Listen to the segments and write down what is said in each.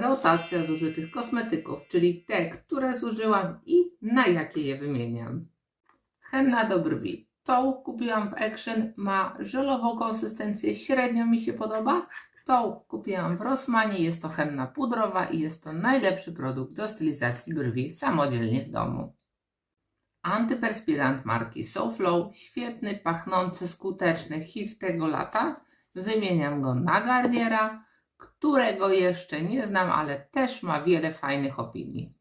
rotacja zużytych kosmetyków, czyli te, które zużyłam i na jakie je wymieniam. Henna do brwi. Tą kupiłam w Action, ma żelową konsystencję, średnio mi się podoba. Tą kupiłam w Rossmanie, jest to henna pudrowa i jest to najlepszy produkt do stylizacji brwi samodzielnie w domu. Antyperspirant marki SoFlow, świetny, pachnący, skuteczny hit tego lata. Wymieniam go na Garniera, którego jeszcze nie znam, ale też ma wiele fajnych opinii.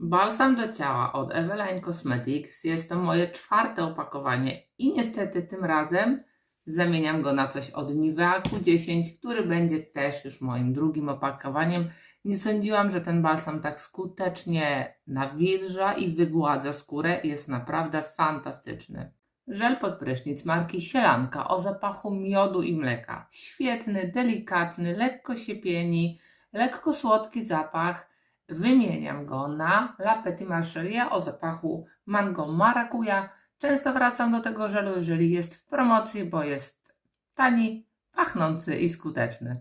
Balsam do ciała od Eveline Cosmetics jest to moje czwarte opakowanie i niestety tym razem zamieniam go na coś od Nivea Q10, który będzie też już moim drugim opakowaniem. Nie sądziłam, że ten balsam tak skutecznie nawilża i wygładza skórę. Jest naprawdę fantastyczny. Żel pod prysznic marki Sielanka o zapachu miodu i mleka. Świetny, delikatny, lekko się pieni, lekko słodki zapach. Wymieniam go na La Petit Marcheria o zapachu mango marakuja. Często wracam do tego żelu, jeżeli jest w promocji, bo jest tani, pachnący i skuteczny.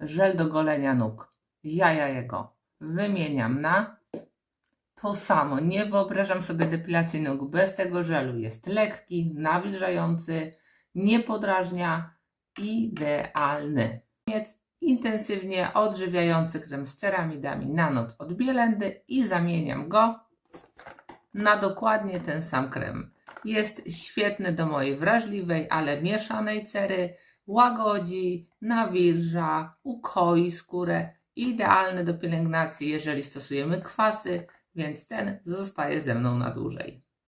Żel do golenia nóg. Jaja jego. Wymieniam na to samo. Nie wyobrażam sobie depilacji nóg bez tego żelu. Jest lekki, nawilżający, nie podrażnia, idealny. Jest intensywnie odżywiający krem z ceramidami na noc od Bielendy i zamieniam go na dokładnie ten sam krem. Jest świetny do mojej wrażliwej, ale mieszanej cery, łagodzi, nawilża, ukoi skórę. Idealny do pielęgnacji, jeżeli stosujemy kwasy, więc ten zostaje ze mną na dłużej.